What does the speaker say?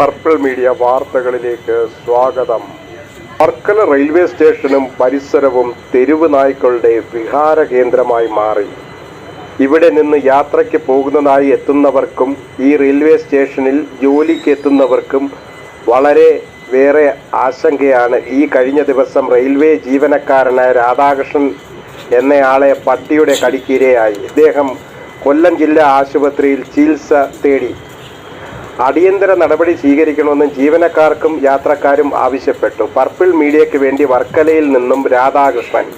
Purple media വാർത്തകളിലേക്ക് സ്വാഗതം. Varkala railway സ്റ്റേഷനും പരിസരവും തെരുവ് നായ്ക്കളുടെ വിഹാര കേന്ദ്രമായി മാറി. ഇവിടെ നിന്ന് യാത്രയ്ക്ക് പോകുന്നതായി എത്തുന്നവർക്കും ഈ റെയിൽവേ സ്റ്റേഷനിൽ ജോലിക്ക് എത്തുന്നവർക്കും വളരെ വേറെ ആശങ്കയാണ്. ഈ കഴിഞ്ഞ ദിവസം റെയിൽവേ ജീവനക്കാരനായ രാധാകൃഷ്ണൻ എന്നയാളെ പട്ടിയുടെ കടിക്കിരയായി ഇദ്ദേഹം കൊല്ലം ജില്ലാ ആശുപത്രിയിൽ ചികിത്സ തേടി. അടിയന്തര നടപടി സ്വീകരിക്കണമെന്ന് ജീവനക്കാർക്കും യാത്രക്കാരും ആവശ്യപ്പെട്ടു. പർപ്പിൾ മീഡിയയ്ക്ക് വേണ്ടി വർക്കലയിൽ നിന്നും രാധാകൃഷ്ണൻ.